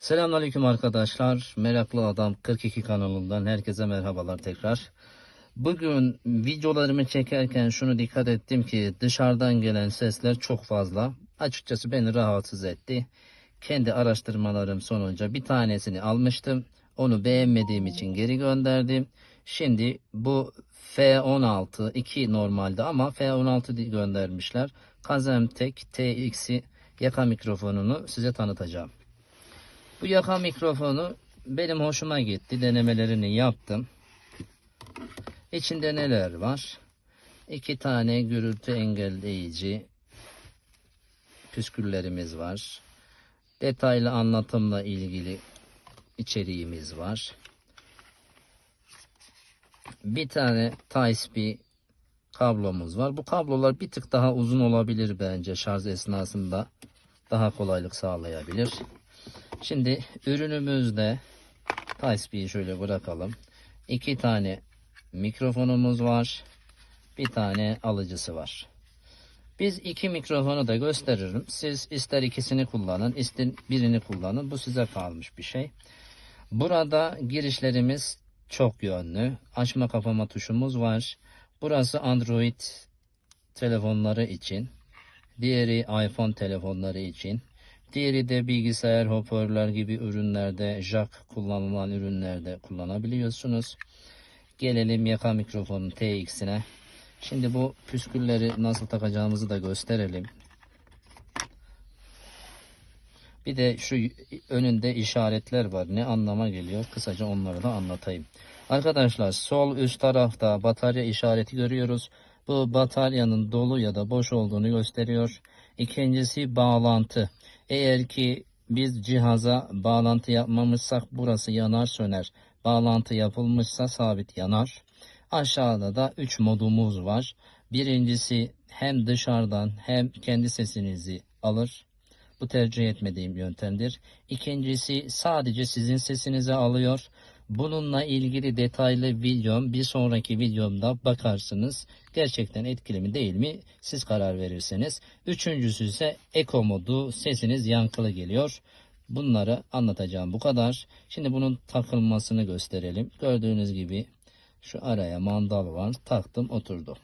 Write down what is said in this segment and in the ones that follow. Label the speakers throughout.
Speaker 1: Selamünaleyküm arkadaşlar. Meraklı Adam 42 kanalından herkese merhabalar tekrar. Bugün videolarımı çekerken şunu dikkat ettim ki dışarıdan gelen sesler çok fazla. Açıkçası beni rahatsız etti. Kendi araştırmalarım sonucu bir tanesini almıştım. Onu beğenmediğim için geri gönderdim. Şimdi bu F16 2 normalde ama F16 di- göndermişler. Kazemtek TX'i yaka mikrofonunu size tanıtacağım. Bu yaka mikrofonu benim hoşuma gitti. Denemelerini yaptım. İçinde neler var? İki tane gürültü engelleyici püsküllerimiz var. Detaylı anlatımla ilgili içeriğimiz var. Bir tane Type-B kablomuz var. Bu kablolar bir tık daha uzun olabilir bence şarj esnasında. Daha kolaylık sağlayabilir. Şimdi ürünümüzde Type-B'yi şöyle bırakalım. İki tane mikrofonumuz var. Bir tane alıcısı var. Biz iki mikrofonu da gösteririm. Siz ister ikisini kullanın, ister birini kullanın. Bu size kalmış bir şey. Burada girişlerimiz çok yönlü. Açma kapama tuşumuz var. Burası Android telefonları için. Diğeri iPhone telefonları için. Diğeri de bilgisayar hoparlör gibi ürünlerde, jack kullanılan ürünlerde kullanabiliyorsunuz. Gelelim yaka mikrofonun TX'ine. Şimdi bu püskülleri nasıl takacağımızı da gösterelim. Bir de şu önünde işaretler var. Ne anlama geliyor? Kısaca onları da anlatayım. Arkadaşlar sol üst tarafta batarya işareti görüyoruz. Bu bataryanın dolu ya da boş olduğunu gösteriyor. İkincisi bağlantı. Eğer ki biz cihaza bağlantı yapmamışsak burası yanar söner. Bağlantı yapılmışsa sabit yanar. Aşağıda da 3 modumuz var. Birincisi hem dışarıdan hem kendi sesinizi alır. Bu tercih etmediğim yöntemdir. İkincisi sadece sizin sesinizi alıyor. Bununla ilgili detaylı videom bir sonraki videomda bakarsınız. Gerçekten etkili mi değil mi siz karar verirsiniz. Üçüncüsü ise Eco modu sesiniz yankılı geliyor. Bunları anlatacağım bu kadar. Şimdi bunun takılmasını gösterelim. Gördüğünüz gibi şu araya mandal var. Taktım oturdu.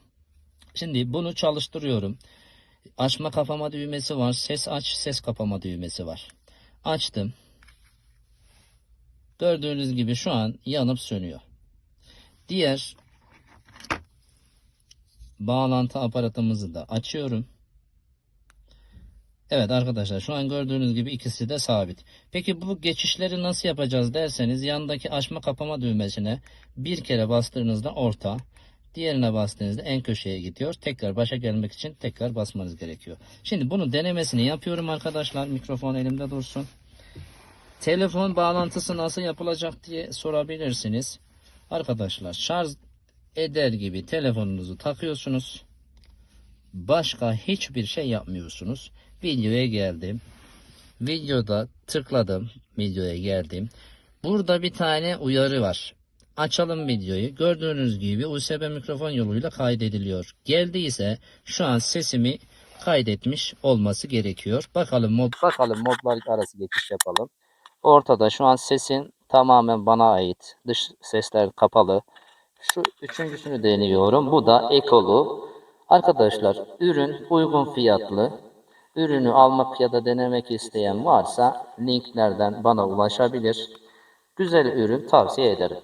Speaker 1: Şimdi bunu çalıştırıyorum. Açma kapama düğmesi var. Ses aç, ses kapama düğmesi var. Açtım. Gördüğünüz gibi şu an yanıp sönüyor. Diğer bağlantı aparatımızı da açıyorum. Evet arkadaşlar şu an gördüğünüz gibi ikisi de sabit. Peki bu geçişleri nasıl yapacağız derseniz yandaki açma kapama düğmesine bir kere bastığınızda orta, diğerine bastığınızda en köşeye gidiyor. Tekrar başa gelmek için tekrar basmanız gerekiyor. Şimdi bunun denemesini yapıyorum arkadaşlar. Mikrofon elimde dursun. Telefon bağlantısı nasıl yapılacak diye sorabilirsiniz. Arkadaşlar şarj eder gibi telefonunuzu takıyorsunuz. Başka hiçbir şey yapmıyorsunuz. Videoya geldim. Videoda tıkladım. Videoya geldim. Burada bir tane uyarı var. Açalım videoyu. Gördüğünüz gibi USB mikrofon yoluyla kaydediliyor. Geldiyse şu an sesimi kaydetmiş olması gerekiyor. Bakalım mod bakalım modlar arası geçiş yapalım. Ortada şu an sesin tamamen bana ait. Dış sesler kapalı. Şu üçüncüsünü deniyorum. Bu da ekolu. Arkadaşlar ürün uygun fiyatlı. Ürünü almak ya da denemek isteyen varsa linklerden bana ulaşabilir. Güzel ürün tavsiye ederim.